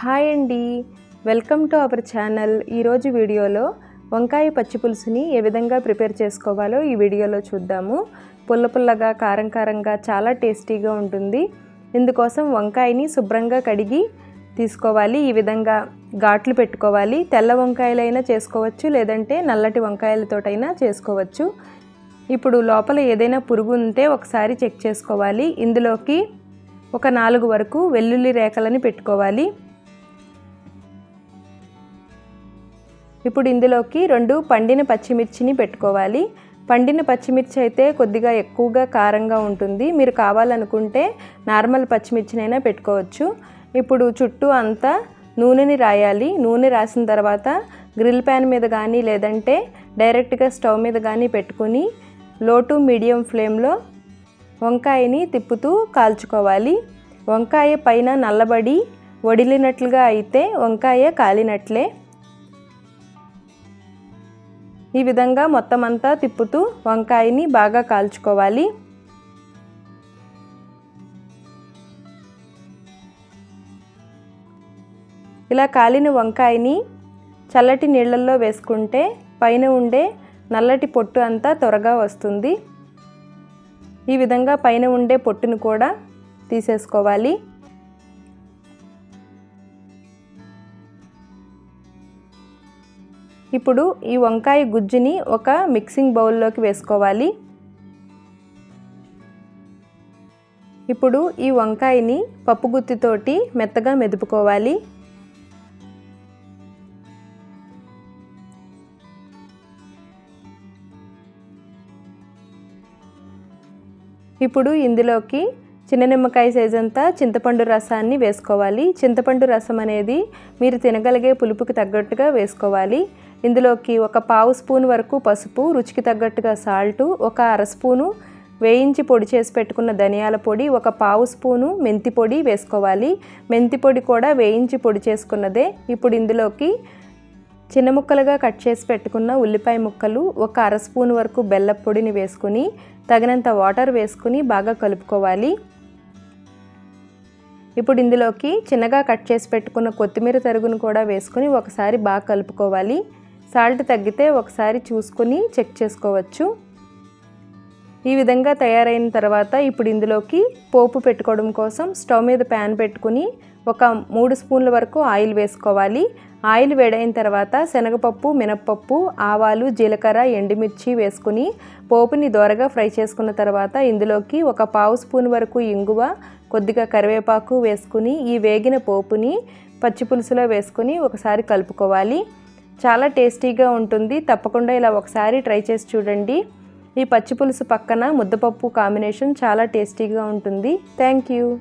Hi అండి. Welcome to our channel. ఈరోజు వీడియోలో వంకాయ పచ్చి పులుసుని ఏ విధంగా ప్రిపేర్ చేసుకోవాలో ఈ వీడియోలో చూద్దాము. పుల్ల పుల్లగా కారం కారంగా చాలా టేస్టీగా ఉంటుంది. ఇందుకోసం వంకాయని శుభ్రంగా కడిగి తీసుకోవాలి. ఈ విధంగా ఘాట్లు పెట్టుకోవాలి. తెల్ల వంకాయలైనా చేసుకోవచ్చు లేదంటే నల్లటి వంకాయలతోటైనా చేసుకోవచ్చు. ఇప్పుడు లోపల ఏదైనా పురుగు ఉంటే ఒకసారి చెక్ చేసుకోవాలి. ఇందులోకి ఒక నాలుగు వరకు వెల్లుల్లి రేఖలని పెట్టుకోవాలి. ఇప్పుడు ఇందులోకి రెండు పండిన పచ్చిమిర్చిని పెట్టుకోవాలి. పండిన పచ్చిమిర్చి అయితే కొద్దిగా ఎక్కువగా కారంగా ఉంటుంది. మీరు కావాలనుకుంటే నార్మల్ పచ్చిమిర్చినైనా పెట్టుకోవచ్చు. ఇప్పుడు చుట్టూ అంతా నూనెని రాయాలి. నూనె రాసిన తర్వాత గ్రిల్ ప్యాన్ మీద కానీ లేదంటే డైరెక్ట్గా స్టవ్ మీద కానీ పెట్టుకుని లో టు మీడియం ఫ్లేమ్లో వంకాయని తిప్పుతూ కాల్చుకోవాలి. వంకాయ పైన నల్లబడి వడిలినట్లుగా అయితే వంకాయ కాలినట్లే. ఈ విధంగా మొత్తం అంతా తిప్పుతూ వంకాయని బాగా కాల్చుకోవాలి. ఇలా కాలిన వంకాయని చల్లటి నీళ్ళల్లో వేసుకుంటే పైన ఉండే నల్లటి పొట్టు అంతా త్వరగా వస్తుంది. ఈ విధంగా పైన ఉండే పొట్టును కూడా తీసేసుకోవాలి. ఇప్పుడు ఈ వంకాయ గుజ్జుని ఒక మిక్సింగ్ బౌల్లోకి వేసుకోవాలి. ఇప్పుడు ఈ వంకాయని పప్పు గుత్తితోటి మెత్తగా మెదుపుకోవాలి. ఇప్పుడు ఇందులోకి చిన్న నిమ్మకాయ సైజ్ అంతా చింతపండు రసాన్ని వేసుకోవాలి. చింతపండు రసం అనేది మీరు తినగలిగే పులుపుకి తగ్గట్టుగా వేసుకోవాలి. ఇందులోకి ఒక పావు స్పూన్ వరకు పసుపు రుచికి తగ్గట్టుగా సాల్టు ఒక అర స్పూను వేయించి పొడి చేసి పెట్టుకున్న ధనియాల పొడి ఒక పావు స్పూను మెంతి పొడి వేసుకోవాలి. మెంతి పొడి కూడా వేయించి పొడి చేసుకున్నదే. ఇప్పుడు ఇందులోకి చిన్న ముక్కలుగా కట్ చేసి పెట్టుకున్న ఉల్లిపాయ ముక్కలు ఒక అర స్పూన్ వరకు బెల్లపు పొడిని వేసుకుని తగినంత వాటర్ వేసుకుని బాగా కలుపుకోవాలి. ఇప్పుడు ఇందులోకి చిన్నగా కట్ చేసి పెట్టుకున్న కొత్తిమీర తరుగును కూడా వేసుకుని ఒకసారి బాగా కలుపుకోవాలి. సాల్ట్ తగ్గితే ఒకసారి చూసుకొని చెక్ చేసుకోవచ్చు. ఈ విధంగా తయారైన తర్వాత ఇప్పుడు ఇందులోకి పోపు పెట్టుకోవడం కోసం స్టవ్ మీద ప్యాన్ పెట్టుకుని ఒక మూడు స్పూన్ల వరకు ఆయిల్ వేసుకోవాలి. ఆయిల్ వేడైన తర్వాత శనగపప్పు మినప్పప్పు ఆవాలు జీలకర్ర ఎండుమిర్చి వేసుకుని పోపుని దోరగా ఫ్రై చేసుకున్న తర్వాత ఇందులోకి ఒక పావు స్పూన్ వరకు ఇంగువ కొద్దిగా కరివేపాకు వేసుకుని ఈ వేగిన పోపుని పచ్చిపులుసులో వేసుకుని ఒకసారి కలుపుకోవాలి. చాలా టేస్టీగా ఉంటుంది. తప్పకుండా ఇలా ఒకసారి ట్రై చేసి చూడండి. ఈ పచ్చి పులుసు పక్కన ముద్దపప్పు కాంబినేషన్ చాలా టేస్టీగా ఉంటుంది. Thank you.